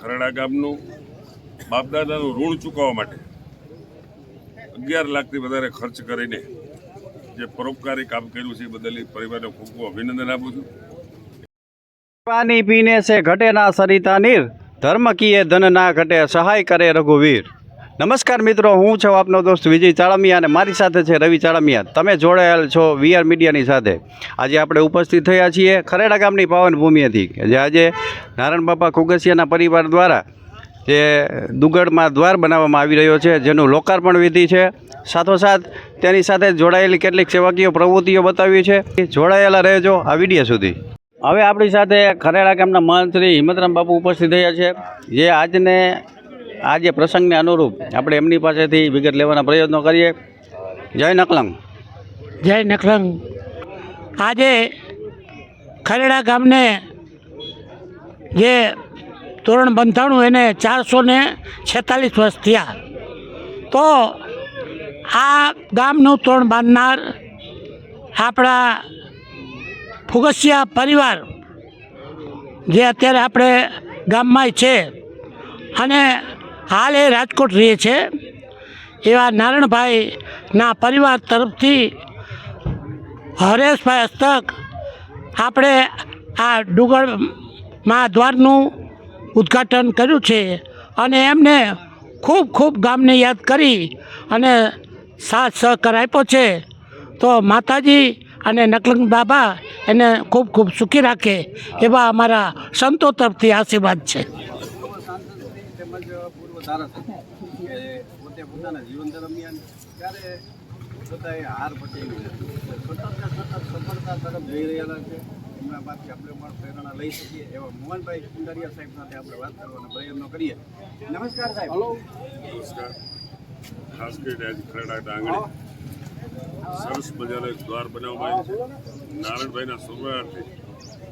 ખરડા ગામનું બાપદાદાનું ઋણ ચૂકવવા માટે અગિયાર લાખથી વધારે ખર્ચ કરીને જે પરોપકારી કામ કર્યું છે એ બદલ પરિવારને ખૂબ ખૂબ અભિનંદન આપું છું. પાણી પીને છે ઘટે ના સરિતા નીર ધર્મ કીએ ધન ના ઘટે સહાય કરે રઘુવીર. નમસ્કાર મિત્રો, હું છું આપનો દોસ્ત વિજય ચાળમિયા અને મારી સાથે છે રવિ ચાળમિયા. તમે જોડાયેલ છો વીઆર મીડિયાની સાથે. આજે આપણે ઉપસ્થિત થયા છીએ ખરેડા ગામની પાવન કે જે આજે નારાયણ બાપા કુગસિયાના પરિવાર દ્વારા જે દુગડમાં દ્વાર બનાવવામાં આવી રહ્યો છે, જેનું લોકાર્પણ વિધિ છે. સાથોસાથ તેની સાથે જોડાયેલી કેટલીક સેવાકીય પ્રવૃત્તિઓ બતાવી છે. જોડાયેલા રહેજો આ વીડિયો સુધી. હવે આપણી સાથે ખરેડા ગામના મંત્રી હિંમતરામ બાપુ ઉપસ્થિત થયા છે. જે આજને આજે પ્રસંગને અનુરૂપ આપણે એમની પાસેથી વિગત લેવાના પ્રયત્નો કરીએ. જય નકલંગ. જય નકલંગ. આજે ખરેડા ગામને જે તોરણ બંધાણું એને ચારસો ને છેતાલીસ વર્ષ થયા. તો આ ગામનું તોરણ બાંધનાર આપણા ફુગસિયા પરિવાર જે અત્યારે આપણે ગામમાં છે. અને હાલ એ રાજકોટ રહે છે. એવા નારણભાઈના પરિવાર તરફથી હરેશભાઈ હસ્તક આપણે આ ડુગરમાં દ્વારનું ઉદ્ઘાટન કર્યું છે અને એમને ખૂબ ખૂબ ગામને યાદ કરી અને સાથ સહકાર આપ્યો છે. તો માતાજી અને નકલંગ બાબા એને ખૂબ ખૂબ સુખી રાખે એવા અમારા સંતો તરફથી આશીર્વાદ છે. તેમજ સારા ધારાસભ્ય કે પોતે પોતાના જીવન દરમિયાન ત્યારે પોતાએ હાર પટેલી સતત ને સતત સફળતા તરફ જઈ રહેલા છે. એમના પાસે આપણે પણ પ્રેરણા લઈ શકીએ. એવા મોહનભાઈ કુંડારિયા સાહેબ સાથે આપણે વાત કરવાનો પ્રયત્ન કરીએ. નમસ્કાર સાહેબ. હલો. નમસ્કાર. ખાસ કરીને આજે ખરડા આંગણે સરસ મજાનો એક દ્વાર બનાવવામાં આવ્યો છે. નારાયણભાઈના સ્વર્ણાર્થે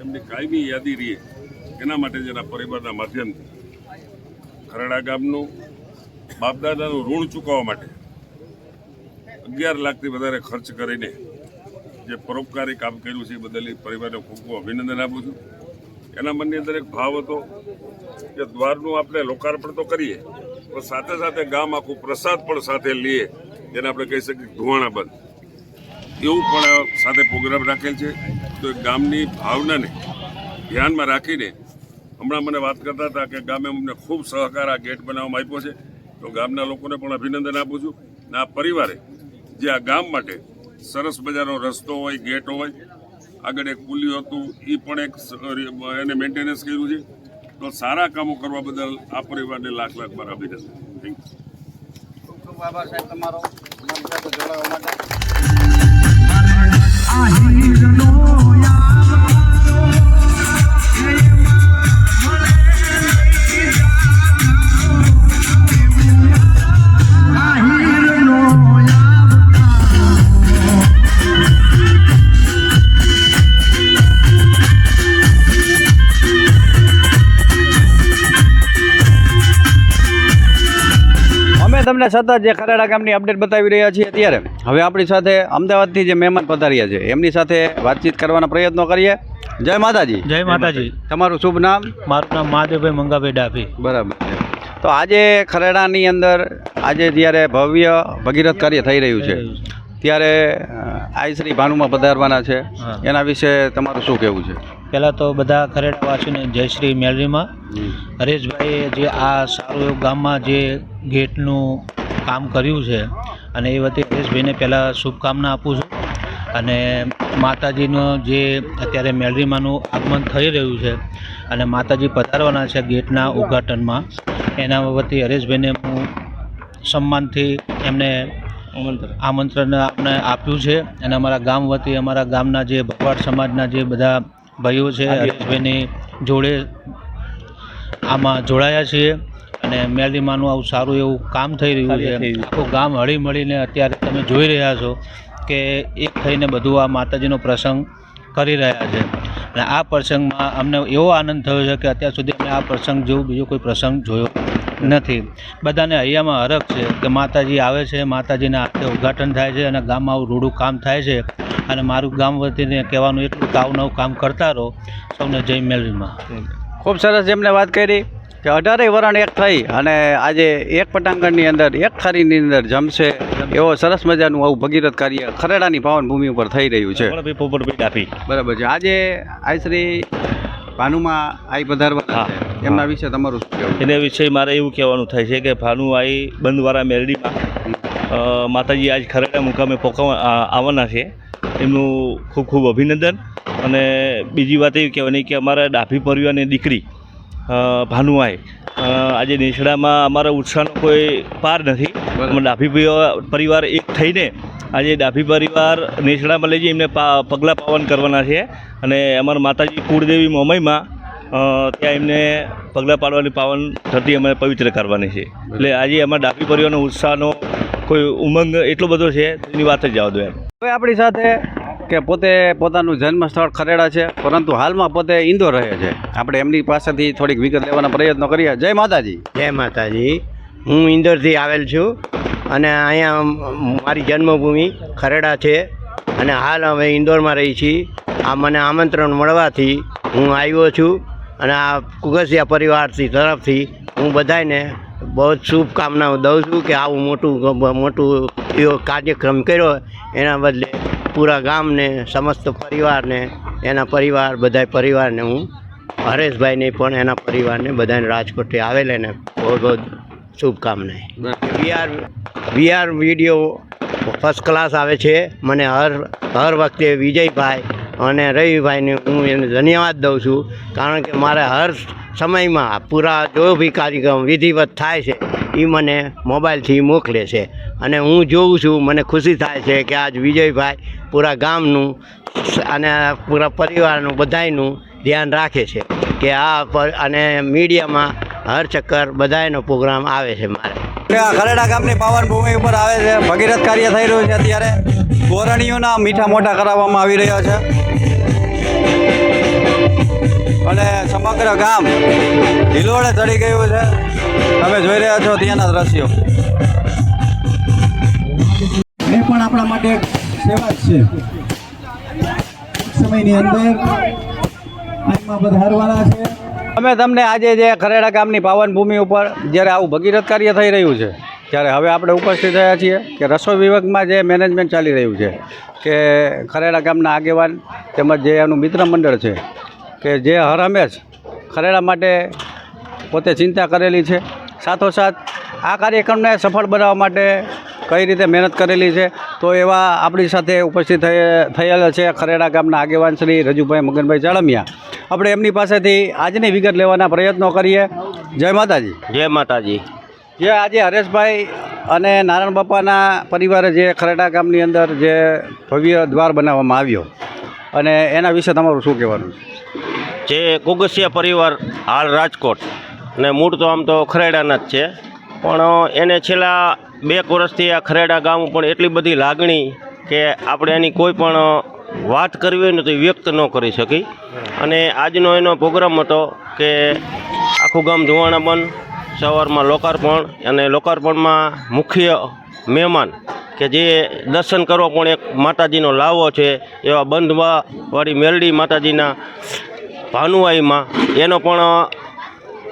એમની કાયમી યાદી રહીએ. એના માટે જેના પરિવારના માધ્યમથી ખરડા ગામનું બાપદાદાનું ઋણ ચૂકવવા માટે અગિયાર લાખથી વધારે ખર્ચ કરીને જે પરોપકારી કામ કર્યું છે એ બદલ પરિવારને ખૂબ ખૂબ અભિનંદન આપું છું. એના મનની અંદર એક ભાવ હતો કે દ્વારનું આપણે લોકાર્પણ તો કરીએ, પણ સાથે સાથે ગામ આખું પ્રસાદ પણ સાથે લઈએ, જેને આપણે કહી શકીએ ધુવાણા બંધ. એવું પણ સાથે પ્રોગ્રામ રાખેલ છે. તો ગામની ભાવનાને ધ્યાનમાં રાખીને હમણાં મને વાત કરતા હતા કે ગામે અમને ખૂબ સહકાર આ ગેટ બનાવવામાં આપ્યો છે. તો ગામના લોકોને પણ અભિનંદન આપું છું. અને આ પરિવારે જે આ ગામ માટે સરસ મજાનો રસ્તો હોય ગેટ હોય આગળ એક પુલિયું હતું એ પણ એક એને મેન્ટેનન્સ કર્યું છે. તો સારા કામો કરવા બદલ આ પરિવારને લાખ લાખ મારા અભિનંદન. થેન્ક યુ ખૂબ ખૂબ આભાર સાહેબ તમારો. અમારી સાથે જોડાવા માટે. તમને સતત જે ખરેડા ગામની અપડેટ બતાવી રહ્યા છીએ અત્યારે હવે આપણી સાથે અમદાવાદથી જે મહેમાન પધાર્યા છે એમની સાથે વાતચીત કરવાના પ્રયત્નો કરીએ. જય માતાજી. જય માતાજી. તમારું શુભ નામ? મારું નામ મહાદેવભાઈ મંગાભાઈ ડાભી. બરાબર તો આજે ખરેડાની અંદર આજે જ્યારે ભવ્ય ભગીરથ કાર્ય થઈ રહ્યું છે ત્યારે આઈ શ્રી ભાનુમાં પધારવાના છે. એના વિશે તમારું શું કહેવું છે? પહેલાં તો બધા ખરેડવાસીને જય શ્રી મેલરીમાં હરેશભાઈએ જે આ સારું એવું ગામમાં જે ગેટનું કામ કર્યું છે અને એ વખતે હરેશભાઈને પહેલાં શુભકામના આપું છું. અને માતાજીનો જે અત્યારે મેલરીમાંનું આગમન થઈ રહ્યું છે અને માતાજી પધારવાના છે ગેટના ઉદ્ઘાટનમાં એના વતી હરેશભાઈને હું સન્માનથી એમને આમંત્રણ. આપણે આપ્યું છે અને અમારા ગામ વતી અમારા ગામના જે ભગવાડ સમાજના જે બધા ભાઈઓ છે હરેશભાઈની જોડે આમાં જોડાયા છીએ. અને મેલરીમાનું આવું સારું એવું કામ થઈ રહ્યું છે. આખું ગામ હળી મળીને અત્યારે તમે જોઈ રહ્યા છો કે એક થઈને બધું આ માતાજીનો પ્રસંગ કરી રહ્યા છે. અને આ પ્રસંગમાં અમને એવો આનંદ થયો છે કે અત્યાર સુધી અમે આ પ્રસંગ જેવું બીજો કોઈ પ્રસંગ જોયો નથી. બધાને હૈયામાં હરખ છે કે માતાજી આવે છે માતાજીના હાથે ઉદ્ઘાટન થાય છે અને ગામમાં આવું રૂડું કામ થાય છે. અને મારું ગામ વતીને કહેવાનું એટલું કે નવું કામ કરતા રહો. સૌને જય મેલરીમાં ખૂબ સરસ જેમને વાત કરી. કે અઢારેય વરણ એક થઈ અને આજે એક પટાંગણની અંદર એક ખારીની અંદર જમશે એવો સરસ મજાનું આવું ભગીરથ કાર્ય ખરેડાની પાવન ભૂમિ ઉપર થઈ રહ્યું છે. બરાબર છે. આજે આઈ શ્રી ભાનુમાં આઈ પધારવા એમના વિશે તમારું શું કહેવું? એના વિશે મારે એવું કહેવાનું થાય છે કે ભાનુ આઈ બંધવાળા મેરડીમાં માતાજી આજ ખરેડા મુકામે પોકાવા આવવાના છે. એમનું ખૂબ ખૂબ અભિનંદન. અને બીજી વાત એવી કહેવાની કે અમારા ડાભી પરિવારની દીકરી અ, ભાનુઆઈ. આજે નેસડામાં અમારા ઉત્સાહનો કોઈ પાર નથી. અમે ડાભી પરિવાર- પરિવાર એક થઈને આજે ડાભી પરિવાર નેસડામાં લઈ જઈ એમને પા પગલાં પાવન કરવાના છે. અને અમારા માતાજી કુળદેવી મોમઈમાં ત્યાં એમને પગલાં પાડવાની પાવન થતી અમે પવિત્ર કરવાની છે. એટલે આજે અમારા ડાભી પરિવારનો ઉત્સાહનો કોઈ ઉમંગ એટલો બધો છે એની વાત જ જવા દો એમ. હવે આપણી સાથે કે પોતે પોતાનું જન્મ સ્થળ ખરેડા છે, પરંતુ હાલમાં પોતે ઇન્દોર રહે છે. આપણે એમની પાસેથી થોડીક વિગત લેવાના પ્રયત્નો કરીએ. જય માતાજી. જય માતાજી. હું ઇન્દોરથી આવેલ છું અને અહીંયા મારી જન્મભૂમિ ખરેડા છે અને હાલ અમે ઇન્દોરમાં રહી છીએ. આ મને આમંત્રણ મળવાથી હું આવ્યો છું અને આ કુગસિયા પરિવારથી તરફથી હું બધાને બહુ જ શુભકામનાઓ દઉં છું કે આવું મોટું મોટું એવો કાર્યક્રમ કર્યો. એના બદલે પૂરા ગામને સમસ્ત પરિવારને એના પરિવાર બધા પરિવારને હું હરેશભાઈને પણ એના પરિવારને બધાને રાજકોટથી આવેલેને બહુ બહુ શુભકામનાએ VR VR video first class આવે છે. મને હર હર વખતે વિજયભાઈ અને રવિભાઈને હું એને ધન્યવાદ દઉં છું, કારણ કે મારે હર સમયમાં પૂરા જો બી કાર્યક્રમ વિધિવત થાય છે એ મને મોબાઈલથી મોકલે છે. અને હું જોઉં છું, મને ખુશી થાય છે કે આજ વિજયભાઈ પૂરા ગામનું અને પૂરા પરિવારનું બધાયનું ધ્યાન રાખે છે કે આ પર અને મીડિયામાં હર ચક્કર બધાયનો પ્રોગ્રામ આવે છે મારે. આ ખરેડા ગામની પાવન ભૂમિ ઉપર આવે છે. ભગીરથ કાર્ય થઈ રહ્યું છે અત્યારે. ગોરણીઓના મીઠા મોટા કરાવવામાં આવી રહ્યા છે. અને સમગ્ર ગામ હિલોળે ચડી ગયું છે. તમે જોઈ રહ્યા છો ત્યાંના દ્રશ્યો. એ પણ આપણા માટે સેવા જ છે. સમયની અંદર આમાં વધારવાના છે. અમે તમને આજે જે ખરેડા ગામની પાવન ભૂમિ ઉપર જ્યારે આવું ભગીરથ કાર્ય થઈ રહ્યું છે, ત્યારે હવે આપણે ઉપસ્થિત થયા છીએ કે રસોઈ વિભાગમાં જે મેનેજમેન્ટ ચાલી રહ્યું છે, કે ખરેડા ગામના આગેવાન તેમજ જે એનું મિત્ર મંડળ છે, કે જે હર હંમેશ ખરેડા માટે પોતે ચિંતા કરેલી છે, સાથોસાથ આ કાર્યક્રમને સફળ બનાવવા માટે કઈ રીતે મહેનત કરેલી છે, તો એવા આપણી સાથે ઉપસ્થિત થયેલા છે ખરેડા ગામના આગેવાન શ્રી રજુભાઈ મગનભાઈ ચાળમિયા. આપણે એમની પાસેથી આજની વિગત લેવાના પ્રયત્નો કરીએ. જય માતાજી. જય માતાજી. જે આજે હરેશભાઈ અને નારાયણ બાપાના પરિવારે જે ખરેડા ગામની અંદર જે ભવ્ય દ્વાર બનાવવામાં આવ્યો. અને એના વિશે તમારું શું કહેવાનું છે? જે કુગસિયા પરિવાર હાલ રાજકોટ. ને મૂળ તો આમ તો ખરેડાના જ છે. પણ એને છેલ્લા બે વર્ષથી આ ખરેડા ગામ ઉપર એટલી બધી લાગણી કે આપણે એની કોઈ પણ વાત કરવી હોય ને તો વ્યક્ત ન કરી શકી. અને આજનો એનો પ્રોગ્રામ હતો કે આખું ગામ ધુવાણા બંધ, સવારમાં લોકાર્પણ અને લોકાર્પણમાં મુખ્ય મહેમાન કે જે દર્શન કરવા પણ એક માતાજીનો લાવો છે, એવા બંધવા વાળી મેલડી માતાજીના ભાનુઆઈમાં. એનો પણ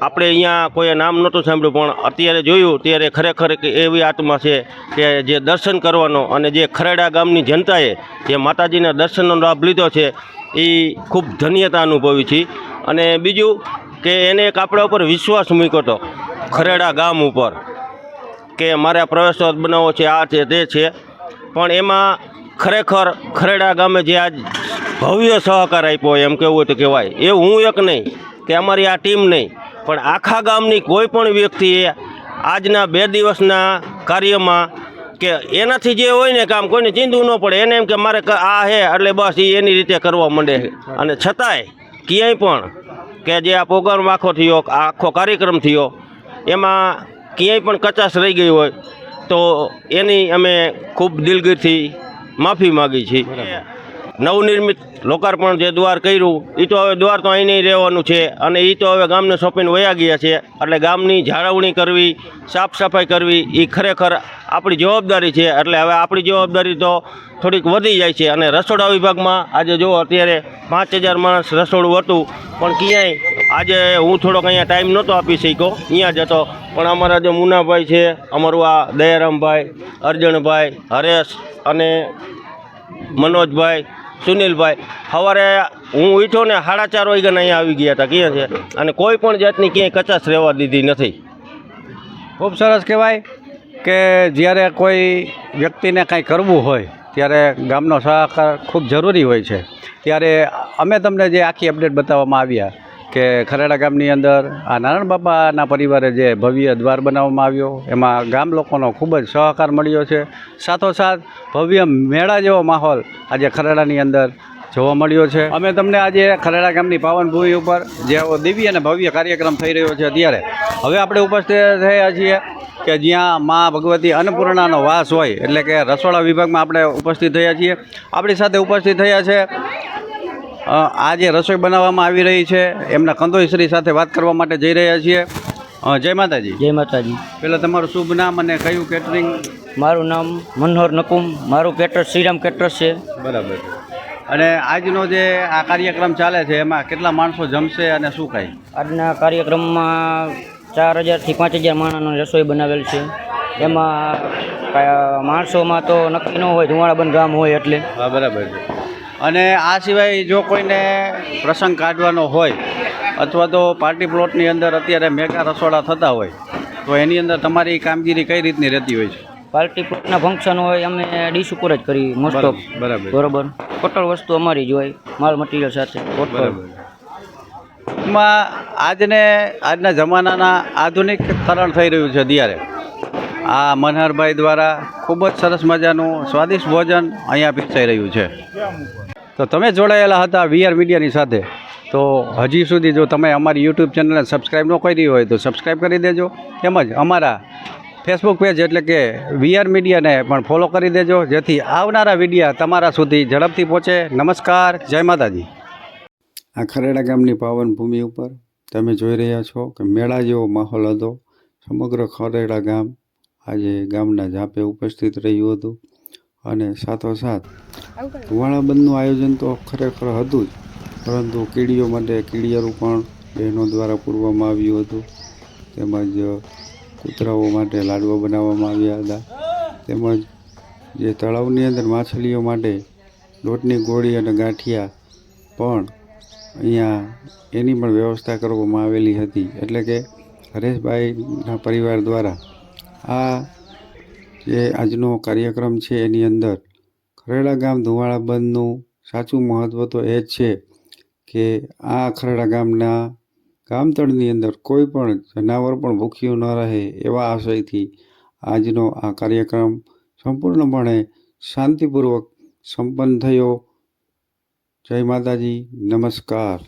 આપણે અહીંયા કોઈએ નામ નહોતું સાંભળ્યું, પણ અત્યારે જોયું, ત્યારે ખરેખર એવી આત્મા છે કે જે દર્શન કરવાનો અને જે ખરેડા ગામની જનતાએ જે માતાજીના દર્શનનો લાભ લીધો છે, એ ખૂબ ધન્યતા અનુભવી છે. અને બીજું કે એને એક આપણા ઉપર વિશ્વાસ મૂક્યો હતો, ખરેડા ગામ ઉપર, કે મારે પ્રવેશ બનાવવો છે, આ છે, તે છે. પણ એમાં ખરેખર ખરેડા ગામે જે આજ ભવ્ય સહકાર આપ્યો, એમ કહેવું તો કહેવાય. એ હું એક નહીં, કે અમારી આ ટીમ નહીં પણ આખા ગામની કોઈ પણ વ્યક્તિએ આજના બે દિવસના કાર્યમાં કે એનાથી જે હોય ને કામ કોઈને ચીંધવું ન પડે, એને એમ કે મારે આ હે, એટલે બસ એ એની રીતે કરવા માંડે અને છતાંય ક્યાંય પણ કે જે આ પ્રોગ્રામ આખો થયો, આખો કાર્યક્રમ થયો, એમાં ક્યાંય પણ કચાશ રહી ગઈ હોય, તો એની અમે ખૂબ દિલગીરથી માફી માગી છીએ. નવનિર્મિત લોકાર્પણ જે દ્વાર કર્યું એ તો હવે દ્વાર તો અહીં નહીં રહેવાનું છે અને એ તો હવે ગામને સોંપીને વયા ગયા છે. એટલે ગામની જાળવણી કરવી, સાફ સફાઈ કરવી એ ખરેખર આપણી જવાબદારી છે. એટલે હવે આપણી જવાબદારી તો થોડીક વધી જાય છે. અને રસોડા વિભાગમાં આજે જો અત્યારે પાંચ હજાર માણસ રસોડું હતું, પણ ક્યાંય આજે હું થોડોક અહીંયા ટાઈમ નહોતો આપી શક્યો, અહીંયા જ હતો. પણ અમારા જે મુનાભાઈ છે, અમારું આ દયારામભાઈ, અર્જણભાઈ, હરેશ અને મનોજભાઈ સુનિલભાઈ, સવારે હું ઉઠ્યો ને સાડા ચાર વાગ્યાના અહીંયા આવી ગયા હતા, ક્યાં છે? અને કોઈ પણ જાતની ક્યાંય કચાશ રહેવા દીધી નથી. ખૂબ સરસ કહેવાય કે જ્યારે કોઈ વ્યક્તિને કાંઈ કરવું હોય, ત્યારે ગામનો સહકાર ખૂબ જરૂરી હોય છે. ત્યારે અમે તમને જે આખી અપડેટ બતાવવામાં આવ્યા કે ખરેડા ગામની અંદર આ નારાયણ બાપાના પરિવારે જે ભવ્ય દ્વાર બનાવવામાં આવ્યો, એમાં ગામ લોકોનો ખૂબ જ સહકાર મળ્યો છે. સાથોસાથ ભવ્ય મેળા જેવો માહોલ આજે ખરેડાની અંદર જોવા મળ્યો છે. અમે તમને આજે ખરેડા ગામની પાવનભૂમિ ઉપર જે દિવ્ય અને ભવ્ય કાર્યક્રમ થઈ રહ્યો છે અત્યારે, હવે આપણે ઉપસ્થિત થયા છીએ કે જ્યાં મા ભગવતી અન્નપૂર્ણાનો વાસ હોય, એટલે કે રસોડા વિભાગમાં આપણે ઉપસ્થિત થયા છીએ. આપણી સાથે ઉપસ્થિત થયા છે આ જે રસોઈ બનાવવામાં આવી રહી છે એમના કંદોઈશ્રી સાથે વાત કરવા માટે જઈ રહ્યા છીએ. જય માતાજી. જય માતાજી. પહેલાં તમારું શુભ નામ અને કયું કેટરિંગ મારું નામ મનોહર નકુમ. મારું કેટરસ શ્રીરામ કેટરસ છે. બરાબર. અને આજનો જે આ કાર્યક્રમ ચાલે છે એમાં કેટલા માણસો જમશે અને શું ખાય? આજના કાર્યક્રમમાં ચાર હજારથી પાંચ હજાર માણસનો રસોઈ બનાવેલ છે. એમાં માણસોમાં તો નક્કી ન હોય ધુવાણાબંધ ગામ હોય એટલે. હા બરાબર છે. અને આ સિવાય જો કોઈને પ્રસંગ કાઢવાનો હોય અથવા તો પાર્ટી પ્લોટની અંદર અત્યારે મેગા રસોડા થતા હોય તો એની અંદર તમારી કામગીરી કઈ રીતની રહેતી હોય છે? પાર્ટી પ્લોટના ફંક્શન હોય અમે ડીશ ઉપર જ કરી મોસ્ટ ઓફ બરાબર બરોબર. ટોટલ વસ્તુ અમારી જ હોય માલ મટીરિયલ સાથે ટોટલ ટૂંકમાં આજને આજના જમાનાના આધુનિક તરણ થઈ રહ્યું છે અત્યારે આ મનહરભાઈ દ્વારા ખૂબ જ સરસ મજાનું સ્વાદિષ્ટ ભોજન અહીંયા પીરસાઈ રહ્યું છે. તો તમે જોડાયેલા હતા વીઆર મીડિયાની સાથે. તો હજી સુધી જો તમે અમારી યુટ્યુબ ચેનલને સબસ્ક્રાઈબ ન કરી હોય તો સબસ્ક્રાઈબ કરી દેજો. તેમજ અમારા ફેસબુક પેજ એટલે કે વીઆર મીડિયાને પણ ફોલો કરી દેજો. જેથી આવનારા વિડીયા તમારા સુધી ઝડપથી પહોંચે. નમસ્કાર, જય માતાજી. આ ખરેડા ગામની પાવન ભૂમિ ઉપર તમે જોઈ રહ્યા છો કે મેળા જેવો માહોલ હતો. સમગ્ર ખરેડા ગામ આજે ગામના જાપે ઉપસ્થિત રહ્યું હતું. અને સાથોસાથ ધુવાણા બંધનું આયોજન તો ખરેખર હતું જ પરંતુ કીડીઓ માટે કીડિયારું પણ બહેનો દ્વારા પૂરવામાં આવ્યું હતું. તેમજ કૂતરાઓ માટે લાડવા બનાવવામાં આવ્યા હતા. તેમજ જે તળાવની અંદર માછલીઓ માટે લોટની ગોળી અને ગાંઠિયા પણ અહીંયા એની પણ વ્યવસ્થા કરવામાં આવેલી હતી. એટલે કે હરેશભાઈના પરિવાર દ્વારા આ જે આજનો કાર્યક્રમ છે એની અંદર. ખરેડા ગામ ધુવાળા બંધનું સાચું મહત્ત્વ તો એ જ છે કે આ ખરેડા ગામના ગામતળની અંદર કોઈ પણ જનાવર પણ ભૂખ્યું ન રહે એવા આશયથી આજનો આ કાર્યક્રમ સંપૂર્ણપણે શાંતિપૂર્વક સંપન્ન થયો. જય માતાજી, નમસ્કાર.